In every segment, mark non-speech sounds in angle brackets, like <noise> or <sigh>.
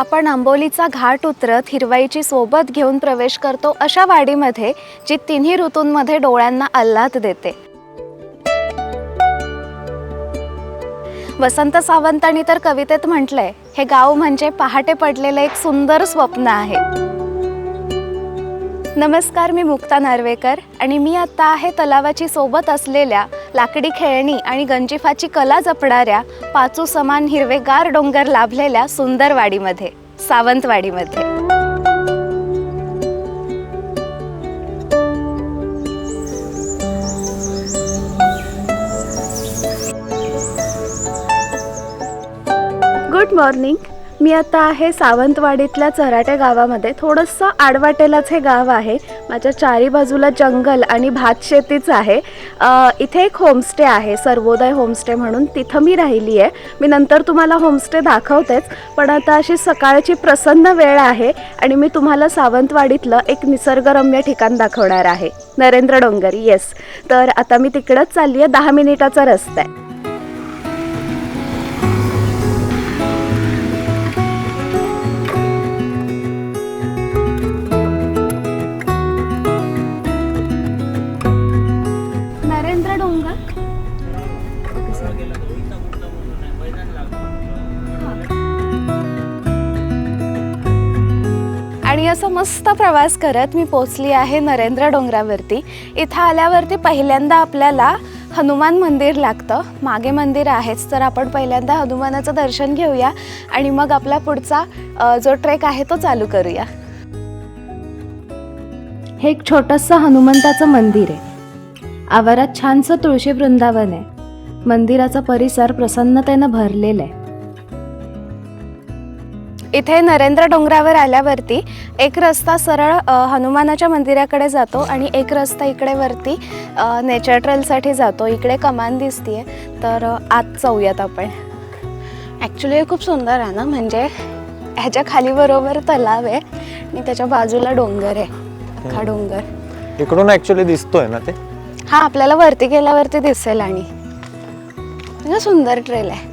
आपण आंबोलीचा घाट उतरत हिरवाईची सोबत घेऊन प्रवेश करतो अशा वाडीमध्ये जी तिन्ही ऋतूंमध्ये डोळ्यांना आल्हाद देते. वसंत सावंतांनी तर कवितेत म्हटलंय हे गाव म्हणजे पहाटे पडलेलं एक सुंदर स्वप्न आहे. नमस्कार मी मुक्ता नार्वेकर आणि मी आत्ता आहे तलावाची सोबत असलेल्या लाकडी खेळणी आणि गंजिफाची कला जपणाऱ्या पाचू समान हिरवेगार डोंगर लाभलेल्या सुंदरवाडीमध्ये सावंतवाडीमध्ये. गुड मॉर्निंग मी आता आहे सावंतवाडीतल्या चराटे गावामध्ये. थोडंसं आडवाटेलाच हे गाव आहे. माझ्या चारी बाजूला जंगल आणि भातशेतीच आहे. इथे एक होमस्टे आहे सर्वोदय होमस्टे म्हणून. तिथं मी राहिली आहे. मी नंतर तुम्हाला होमस्टे दाखवतेच पण आता अशी सकाळची प्रसन्न वेळ आहे आणि मी तुम्हाला सावंतवाडीतलं एक निसर्गरम्य ठिकाण दाखवणार आहे. नरेंद्र डोंगरी येस तर आता मी तिकडंच चालली आहे. दहा मिनिटाचा रस्ता आहे. असं प्रवास करत मी पोचली आहे नरेंद्र डोंगरावरती. इथं आल्यावरती पहिल्यांदा आपल्याला हनुमान मंदिर लागतं. मागे मंदिर आहेच तर आपण पहिल्यांदा हनुमानाचं दर्शन घेऊया आणि मग आपला पुढचा जो ट्रेक आहे तो चालू करूया. हे एक छोटंसं हनुमंताचं मंदिर आहे. आवारात छानसं तुळशी वृंदावन आहे. मंदिराचा परिसर प्रसन्नतेनं भरलेला आहे. इथे नरेंद्र डोंगरावर आल्यावरती एक रस्ता सरळ हनुमानाच्या मंदिराकडे जातो आणि एक रस्ता इकडे वरती नेचर ट्रेलसाठी जातो. इकडे कमान दिसतीये. तर आत जाऊयात आपण. ॲक्च्युली हे खूप सुंदर आहे ना? म्हणजे ह्याच्या खाली बरोबर तलाव आहे आणि त्याच्या बाजूला डोंगर आहे. अख्खा डोंगर. इकडून ऍक्च्युली दिसतोय ना ते? हा आपल्याला वरती गेल्यावरती दिसेल आणि. म्हणजे सुंदर ट्रेल आहे.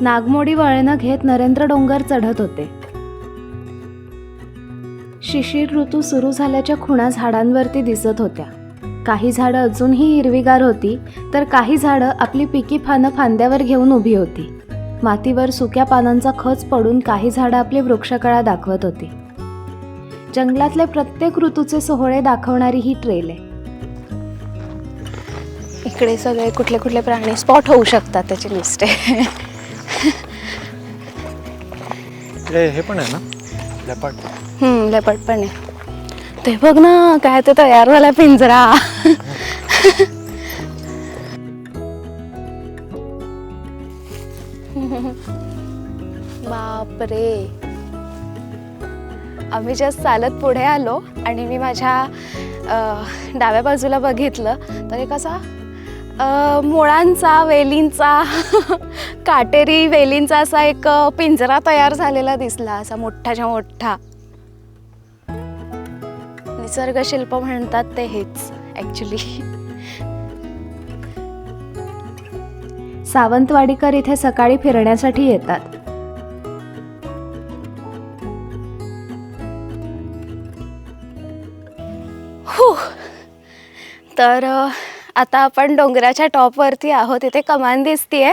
नागमोडी वळणं घेत नरेंद्र डोंगर चढत होते. शिशिर ऋतू सुरू झाल्याच्या खुणा झाडांवरती दिसत होत्या. काही झाडं अजूनही हिरवीगार होती तर काही झाडं आपली पिकी पानं फांद्यावर घेऊन उभी होती. मातीवर सुक्या पानांचा खच पडून काही झाडं आपली वृक्षकळा दाखवत होती. जंगलातले प्रत्येक ऋतूचे सोहळे दाखवणारी ही ट्रेल. आहे इकडे सगळे कुठले कुठले प्राणी स्पॉट होऊ शकतात त्याची लिस्ट आहे <laughs> हे हे पण आहे ना? लेपाट. हम्म, लेपर्ड पण आहे. ते बघ ना काय ते तयार झाला पिंजरा. बापरे. आम्ही जस्ट चालत पुढे आलो आणि मी माझ्या अ, डाव्या बाजूला बघितलं. तर एक असा अ, मुळांचा वेलींचा काटेरी वेलींचा असा एक पिंजरा तयार झालेला दिसला असा मोठाच्या मोठा निसर्गशिल्प म्हणतात ते हेच ॲक्च्युली सावंतवाडीकर इथे सकाळी फिरण्यासाठी येतात. तर आता आपण डोंगराच्या टॉपवरती आहोत. इथे कमान दिसतीये.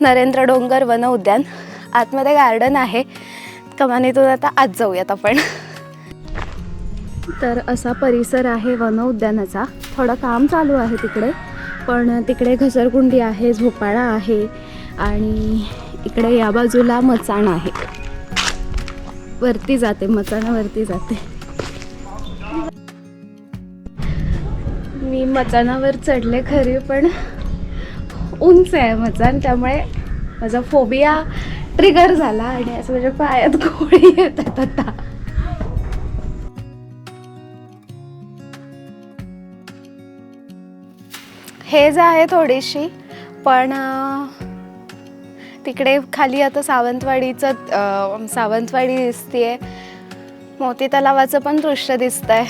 नरेंद्र डोंगर वन उद्यान. आतमध्ये गार्डन आहे. कमानीतून आता आत जाऊयात आपण. तर असा परिसर आहे वन उद्यानाचा. थोडं काम चालू आहे तिकडे. पण तिकडे घसरगुंडी आहे झोपाळा आहे आणि इकडे या बाजूला मचाण आहे. वरती जाते मचाणावरती जाते. मी मचानावर चढले खरी पण उंच आहे मचान त्यामुळे माझा फोबिया ट्रिगर झाला आणि असं म्हणजे पायात गोळी येतात आता. हे जे आहे थोडीशी पण तिकडे खाली आता सावंतवाडीचं सावंतवाडी सावंतवाडी दिसतीये. मोती तलावाचं पण दृश्य दिसतंय.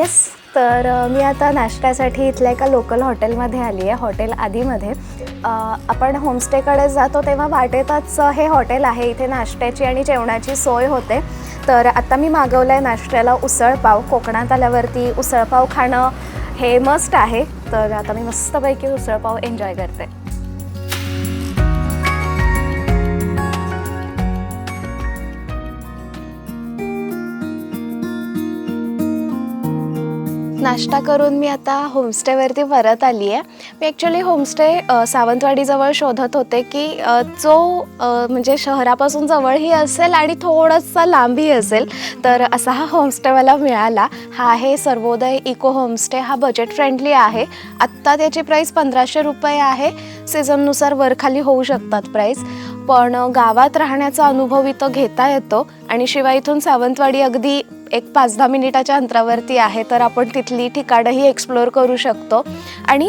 येस तर मी आता नाश्त्यासाठी इथल्या एका लोकल हॉटेलमध्ये आली आहे हॉटेल आधीमध्ये. आपण होमस्टेकडे जातो तेव्हा वाटेतच हे हॉटेल आहे इथे नाश्त्याची आणि जेवणाची सोय होते. तर आता मी मागवलं आहे नाश्त्याला उसळपाव कोकणात आल्यावरती उसळपाव खाणं हे मस्ट आहे. तर आता मी मस्तपैकी उसळपाव एन्जॉय करते. नाश्ता करून मी आता होमस्टेवरती परत आली आहे मी ॲक्च्युली होमस्टे सावंतवाडीजवळ शोधत होते की जो म्हणजे शहरापासून जवळही असेल आणि थोडंसं लांबही असेल तर असा हा होमस्टे मला मिळाला. हा आहे सर्वोदय इको होमस्टे हा बजेट फ्रेंडली आहे. आत्ता त्याची प्राईस पंधराशे रुपये आहे. सीझननुसार वरखाली होऊ शकतात प्राईस पण गावात राहण्याचा अनुभव इथं घेता येतो. आणि शिवाय इथून सावंतवाडी अगदी एक पाच दहा मिनिटाच्या अंतरावरती आहे तर आपण तिथली ठिकाणंही एक्सप्लोअर करू शकतो. आणि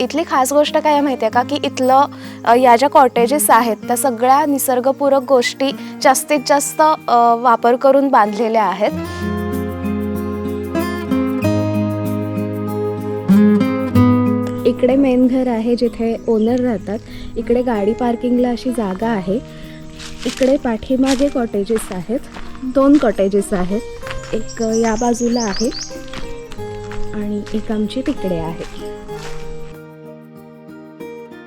इथली खास गोष्ट काय माहिती आहे का? की इथलं या ज्या कॉटेजेस आहेत त्या सगळ्या निसर्गपूरक गोष्टी जास्तीत जास्त वापर करून बांधलेल्या आहेत. इकडे मेन घर आहे जिथे ओनर राहतात. इकडे गाडी पार्किंगला अशी जागा आहे. इकडे पाठीमागे कॉटेजेस आहेत. दोन कॉटेजेस आहेत. एक या बाजूला आहे आणि एक आमची तिकडे आहे.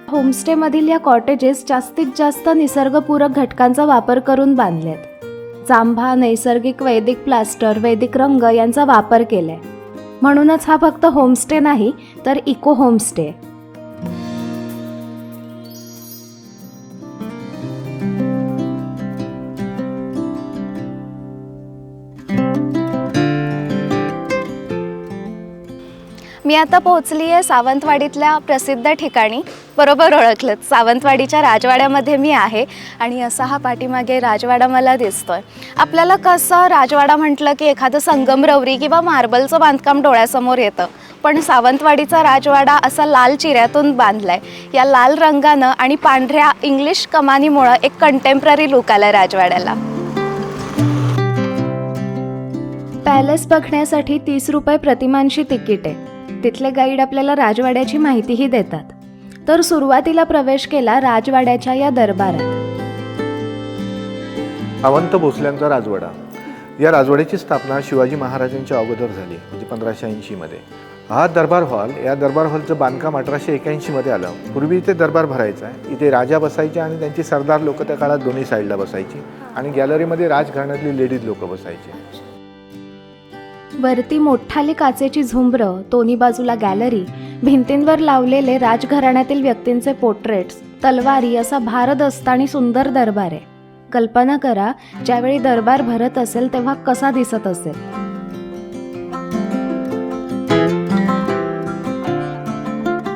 होमस्टेमधील या कॉटेजेस जास्तीत जास्त निसर्गपूरक घटकांचा वापर करून बांधलेत. जांभा नैसर्गिक वैदिक प्लास्टर वैदिक रंग यांचा वापर केलाय. म्हणूनच हा फक्त होमस्टे नाही तर इको होमस्टे. मी आता पोहोचली आहे सावंतवाडीतल्या प्रसिद्ध ठिकाणी. बरोबर ओळखलं सावंतवाडीच्या राजवाड्यामध्ये मी आहे आणि असा हा पाठीमागे राजवाडा मला दिसतोय. आपल्याला कसं राजवाडा म्हटलं की एखादं संगमरवरी किंवा मार्बलचं बांधकाम डोळ्यासमोर येतं. पण सावंतवाडीचा राजवाडा असा लाल चिऱ्यातून बांधलाय. या लाल रंगानं आणि पांढऱ्या इंग्लिश कमानीमुळं एक कंटेम्पररी लुक आलाय राजवाड्याला. पॅलेस बघण्यासाठी तीस रुपये प्रतिमांशी तिकीट आहे. तिथले गाईड आपल्याला राजवाड्याची माहितीही देतात. तर सुरुवातीला प्रवेश केला राजवाड्याच्या या दरबारात. अवंत भोसल्यांचा राजवाडा. या राजवाड्याची स्थापना शिवाजी महाराजांच्या अगोदर झाली म्हणजे पंधराशे ऐंशीमध्ये हा दरबार हॉल या दरबार हॉलचं बांधकाम अठराशे एक्याऐंशीमध्ये आलं. पूर्वी इथे दरबार भरायचा इथे राजा बसायचे आणि त्यांची सरदार लोक त्या काळात दोन्ही साईडला बसायची. आणि गॅलरीमध्ये राजघराण्यातली लेडीज लोक बसायचे. वरती मोठाली काचेची झुंबरं दोन्ही बाजूला गॅलरी भिंतींवर लावलेले राजघराण्यातील व्यक्तींचे पोर्ट्रेट्स तलवारी असा भारदस्त आणि सुंदर दरबार आहे. कल्पना करा ज्यावेळी दरबार भरत असेल तेव्हा कसा दिसत असेल.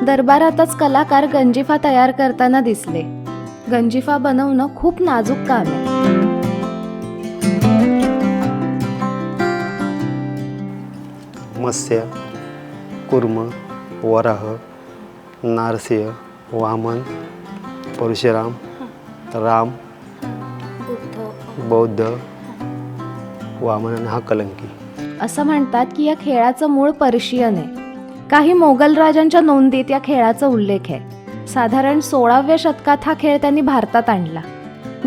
दरबारातच कलाकार गंजिफा तयार करताना दिसले. गंजिफा बनवणं खूप नाजूक काम आहे. मत्स्य कुर्म वराह नारसिंह वामन परशुराम राम बौद्ध वामन आणि हा कलंकी. असं म्हणतात की या खेळाचं मूळ पर्शियन आहे. काही मोगल राजांच्या नोंदीत या खेळाचा उल्लेख आहे. साधारण सोळाव्या शतकात हा खेळ त्यांनी भारतात आणला.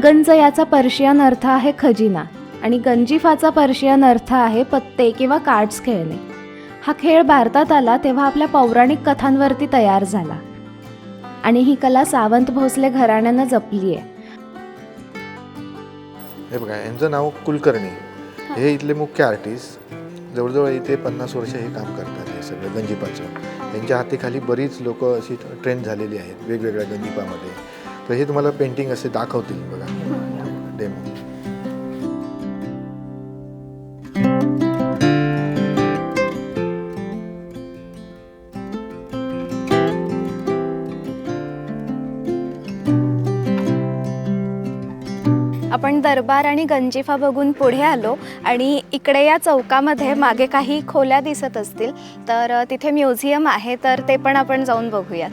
गंज याचा पर्शियन अर्थ आहे खजिना आणि गंजिफाचा पर्शियन अर्थ आहे पत्ते किंवा कार्ड्स खेळणे. हा खेळ भारतात आला तेव्हा आपल्या पौराणिक कथांवरती तयार झाला. आणि ही कला सावंत भोसले घराण्यानं जपली आहे. हे बघा यांचं नाव कुलकर्णी. हे. इथले मुख्य आर्टिस्ट जवळजवळ इथे पन्नास वर्ष हे काम करतात हे सगळं गंजिपाचं. त्यांच्या हातीखाली बरीच लोक अशी ट्रेन झालेली आहेत वेगवेगळ्या गंजिपामध्ये. तर हे तुम्हाला पेंटिंग असे दाखवतील बघा. डेमो दरबार आणि गंजिफा बघून पुढे आलो आणि इकडे या चौकामध्ये मागे काही खोल्या दिसत असतील तर तिथे म्युझियम आहे तर ते पण आपण जाऊन बघूयात.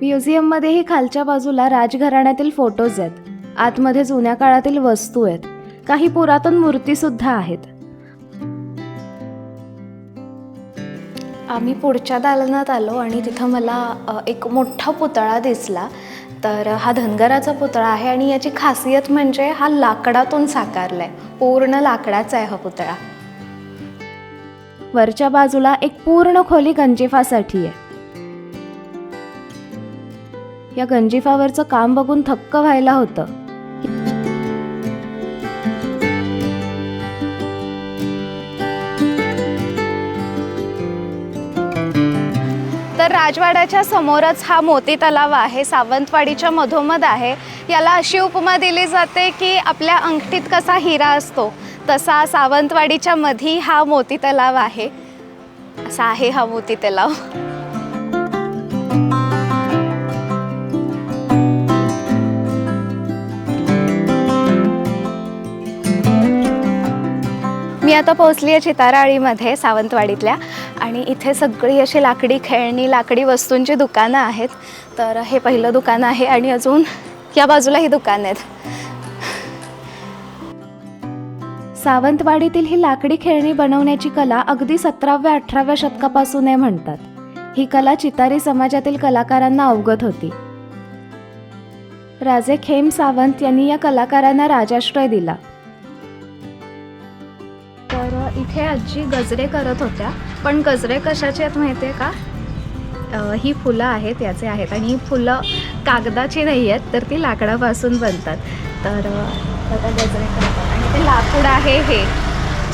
म्युझियममध्येही खालच्या बाजूला राजघराण्यातील फोटोज आहेत. आतमध्ये जुन्या काळातील वस्तू आहेत. काही पुरातन मूर्ती सुद्धा आहेत. आम्ही पुढच्या दालनात आलो आणि तिथं मला एक मोठा पुतळा दिसला. तर हा धनगराचा पुतळा आहे आणि याची खासियत म्हणजे हा लाकडातून साकारला आहे पूर्ण लाकडाचा आहे हा पुतळा. वरच्या बाजूला एक पूर्ण खोली गंजिफासाठी आहे. या गंजिफावरचं काम बघून थक्क व्हायला होतं. राजवाड्याच्या समोरच हा मोती तलाव आहे सावंतवाडीच्या मधोमध आहे. याला अशी उपमा दिली जाते की आपल्या अंगठीत कसा हिरा असतो तसा सावंतवाडीच्या मधी हा मोती तलाव आहे. असा आहे हा मोती तलाव. मी आता पोहोचली आहे चिताराळीमध्ये सावंतवाडीतल्या. आणि इथे सगळी अशी लाकडी खेळणी लाकडी वस्तूंची दुकानं आहेत. तर हे पहिलं दुकान आहे आणि अजून या बाजूला ही दुकानं आहेत. सावंतवाडीतील ही लाकडी खेळणी बनवण्याची कला अगदी सतराव्या अठराव्या शतकापासून आहे म्हणतात. ही कला चितारी समाजातील कलाकारांना अवगत होती. राजे खेम सावंत यांनी या कलाकारांना राजाश्रय दिला. इथे आजी गजरे करत होत्या. पण गजरे कशाचे आहेत माहिती आहे का ही फुलं आहेत याचे आहेत. आणि ही फुलं कागदाची नाही आहेत तर ती लाकडापासून बनतात. तर आता गजरे करतात. आणि ते लाकूड आहे हे.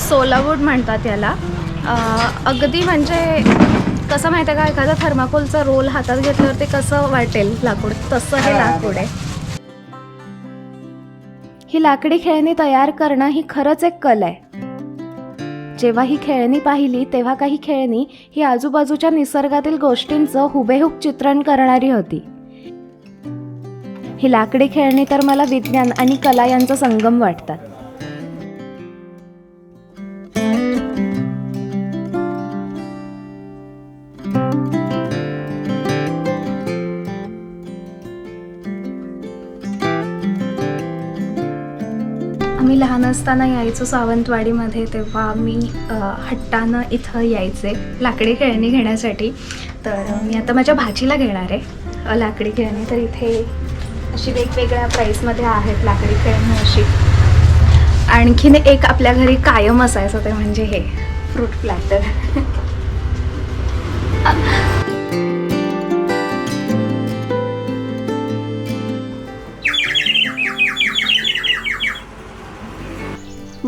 सोलावूड म्हणतात याला. अगदी म्हणजे कसं माहिती आहे का? एखादा थर्माकोलचा रोल हातात घेतल्यावर ते कसं वाटेल लाकूड? तसं हे लाकूड आहे. ही लाकडी खेळणी तयार करणं ही खरंच एक कला आहे. जेव्हा ही खेळणी पाहिली तेव्हा काही खेळणी ही आजूबाजूच्या निसर्गातील गोष्टींचं हुबेहूब चित्रण करणारी होती. ही लाकडी खेळणी तर मला विज्ञान आणि कला यांचा संगम वाटतात. आम्ही लहान असताना यायचो सावंतवाडीमध्ये तेव्हा मी हट्टानं इथं यायचे लाकडी खेळणी घेण्यासाठी. तर मी आता माझ्या भाचीला घेणार आहे लाकडी खेळणी. तर इथे अशी वेगवेगळ्या प्राईसमध्ये आहेत लाकडी खेळणी अशी. आणखीन एक आपल्या घरी कायम असायचं ते म्हणजे हे फ्रूट प्लॅटर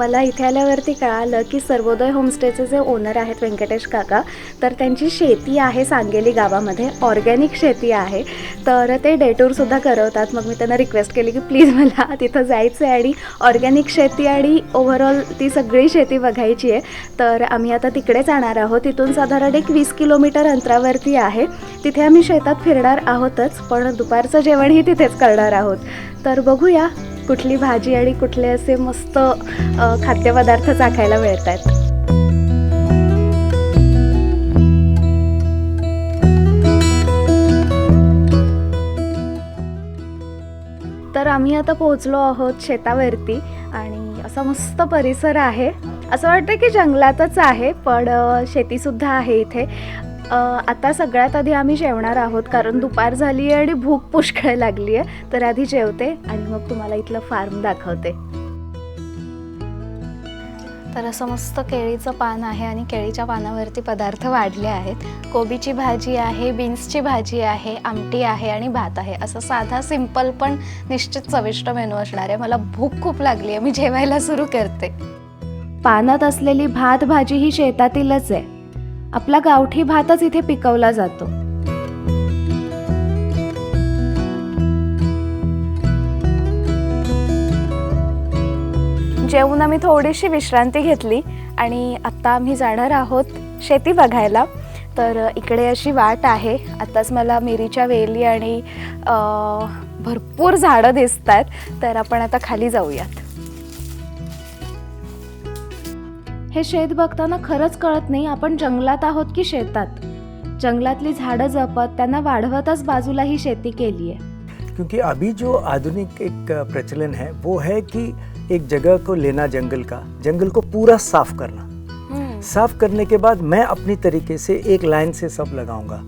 मला इथे आल्यावरती कळालं की सर्वोदय होमस्टेचे जे ओनर आहेत व्यंकटेश काका तर त्यांची शेती आहे सांगेली गावामध्ये. ऑर्गॅनिक शेती आहे. तर ते डेटूरसुद्धा करवतात. मग मी त्यांना रिक्वेस्ट केली की प्लीज मला तिथं जायचं आहे आणि ऑर्गॅनिक शेती आणि ओव्हरऑल ती सगळी शेती बघायची आहे. तर आम्ही आता तिकडे जाणार आहोत. तिथून साधारण एक वीस किलोमीटर अंतरावरती आहे. तिथे आम्ही शेतात फिरणार आहोतच पण दुपारचं जेवणही तिथेच करणार आहोत. तर बघूया. कुठली भाजी आणि कुठले असे मस्त खाद्यपदार्थ चाखायला मिळत आहेत तर आम्ही आता पोहोचलो आहोत शेतावरती आणि असा मस्त परिसर आहे. असं वाटतं की जंगलातच आहे पण शेतीसुद्धा आहे इथे. आता सगळ्यात आधी आम्ही जेवणार आहोत कारण दुपार झाली आहे आणि भूक पुष्कळ लागली आहे. तर आधी जेवते आणि मग तुम्हाला इथलं फार्म दाखवते. तर असं मस्त केळीचं पान आहे आणि केळीच्या पानावरती पदार्थ वाढले आहेत. कोबीची भाजी आहे बीन्सची भाजी आहे आमटी आहे आणि भात आहे. असं साधा सिंपल पण निश्चित चविष्ट मेनू असणार आहे. मला भूक खूप लागली आहे मी जेवायला सुरू करते. पानात असलेली भात भाजी ही शेतातीलच आहे. आपला गावठी भातच इथे पिकवला जातो. जेवून आम्ही थोडीशी विश्रांती घेतली आणि आत्ता आम्ही जाणार आहोत शेती बघायला. तर इकडे अशी वाट आहे. आत्ताच मला मिरीच्या वेली आणि भरपूर झाडं दिसत आहेत तर आपण आता खाली जाऊयात. हे शेत बघताना खरंच कळत नाही आपण जंगलात आहोत की शेतात. जंगलातली झाडं जपत त्यांना वाढवतच बाजूला ही शेती केली आहे. क्योंकि अभी जो आधुनिक एक प्रचलन है वो है कि एक जगह को लेना जंगल का जंगल को पूरा साफ़ करना। साफ़ करने के बाद मैं अपनी तरीके से एक लाइन से सब लगाऊँगा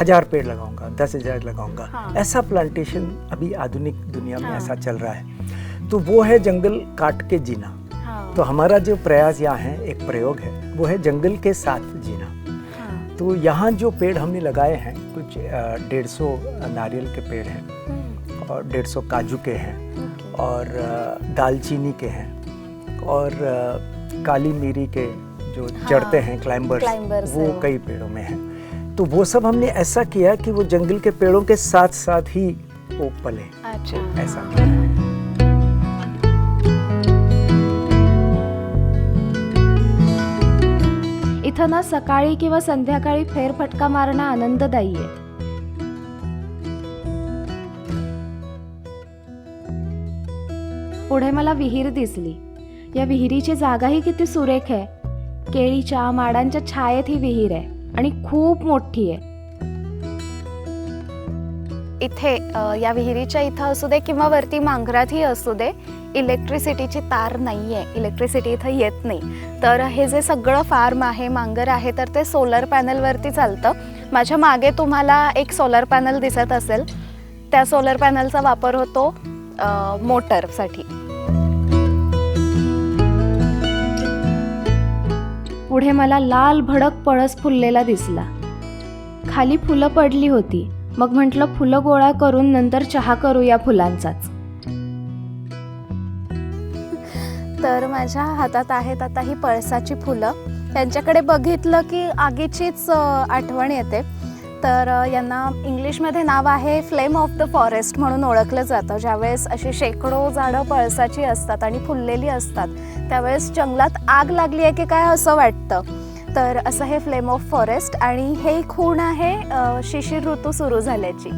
हज़ार पेड़ लगाऊँगा दस हज़ार लगाऊँगा। हाँ। ऐसा प्लांटेशन अभी आधुनिक दुनिया में हाँ। ऐसा चल रहा है। तो वो है जंगल काट के जीना। हाँ, तो हमारा जो प्रयास यहाँ है एक प्रयोग है वो है जंगल के साथ जीना। हाँ, तो यहाँ जो पेड़ हमने लगाए हैं कुछ डेढ़ सौ नारियल के पेड़ हैं हम्म, और डेढ़ सौ काजू के हैं और दालचीनी के हैं और काली मीरी के जो हाँ, चढ़ते हैं क्लाइंबर्स climbers वो हैं। कई पेड़ों में हैं। तो वो सब हमने ऐसा किया कि वो जंगल के पेड़ों के साथ साथ ही वो पले। अच्छा। ऐसा। किया है। सकाळी किंवा संध्याकाळी फेरफटका मारणं आनंददायी आहे. पुढे मला विहीर दिसली. या विहिरीची जागाही किती सुरेख आहे. केळीच्या माडांच्या छायेत ही विहीर आहे आणि खूप मोठी आहे. इथे या विहिरीच्या इथं असू दे किंवा वरती मांघरातही असू दे इलेक्ट्रिसिटीची तार नाही आहे इलेक्ट्रिसिटी इथं येत नाही. तर हे जे सगळं फार्म आहे मांगर आहे तर ते सोलर पॅनलवरती चालतं. माझ्या मागे तुम्हाला एक सोलर पॅनल दिसत असेल. त्या सोलर पॅनलचा वापर होतो मोटरसाठी. पुढे मला लाल भडक पळस फुललेला दिसला. खाली फुलं पडली होती. मग म्हटलं फुलं गोळा करून नंतर चहा करू या फुलांचाच. तर माझ्या हातात आहेत आता ही पळसाची फुलं. त्यांच्याकडे बघितलं की आगीचीच आठवण येते. तर यांना इंग्लिशमध्ये नाव आहे फ्लेम ऑफ द फॉरेस्ट म्हणून ओळखलं जातं. ज्यावेळेस अशी शेकडो झाडं पळसाची असतात आणि फुललेली असतात त्यावेळेस जंगलात आग लागली आहे की काय असं वाटतं? तर असं हे फ्लेम ऑफ फॉरेस्ट आणि हे खूण आहे शिशिर ऋतू सुरू झाल्याची.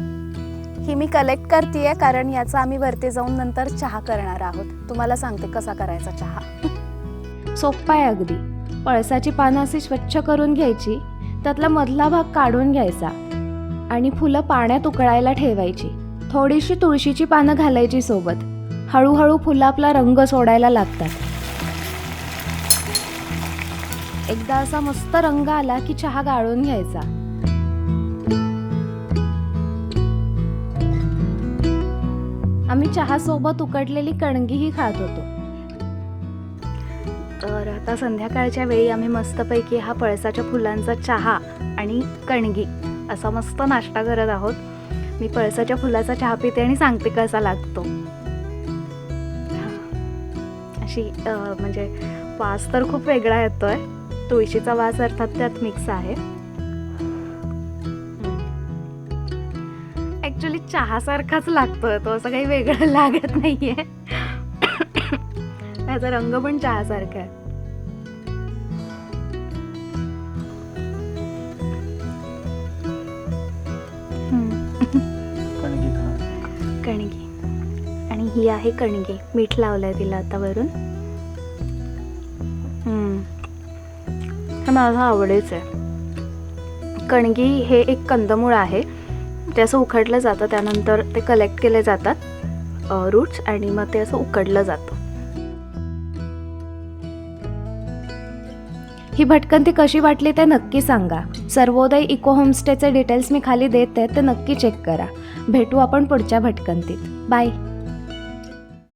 ही मी कलेक्ट करते कारण याचा आम्ही वरती जाऊन नंतर चहा करणार आहोत. तुम्हाला सांगते कसा करायचा चहा. सोप्पा आहे अगदी. पळसाची पानं अशी स्वच्छ करून घ्यायची त्यातला मधला भाग काढून घ्यायचा आणि फुलं पाण्यात उकळायला ठेवायची. थोडीशी तुळशीची पानं घालायची सोबत. हळूहळू फुलं आपला रंग सोडायला लागतात. एकदा असा मस्त रंग आला की चहा गाळून घ्यायचा. आम्ही चहासोबत उकडलेली कणगीही खात होतो. तर आता संध्याकाळच्या वेळी आम्ही मस्तपैकी हा पळसाच्या फुलांचा चहा आणि कणगी असा मस्त नाश्ता करत आहोत. मी पळसाच्या फुलाचा चहा पिते आणि सांगते कसा लागतो. अशी म्हणजे वास तर खूप वेगळा येतोय. तुळशीचा वास अर्थात त्यात मिक्स आहे. चहासारखाच लागतोय तो असं काही वेगळं लागत नाहीये. त्याचा रंग पण चहासारखा आहे. कणगी. आणि ही आहे कणगी. मीठ लावलंय तिला आता वरून. हम्म. हे माझं आवडेच आहे. कणगी हे एक कंदमूळ आहे. ते असं उकडलं जातं त्यानंतर ते कलेक्ट केले जातात रूट्स आणि मग ते असं उकडलं जातं. ही भटकंती कशी वाटली ते नक्की सांगा. सर्वोदय इको होमस्टेचे डिटेल्स मी खाली देत आहे ते नक्की चेक करा. भेटू आपण पुढच्या भटकंतीत. बाय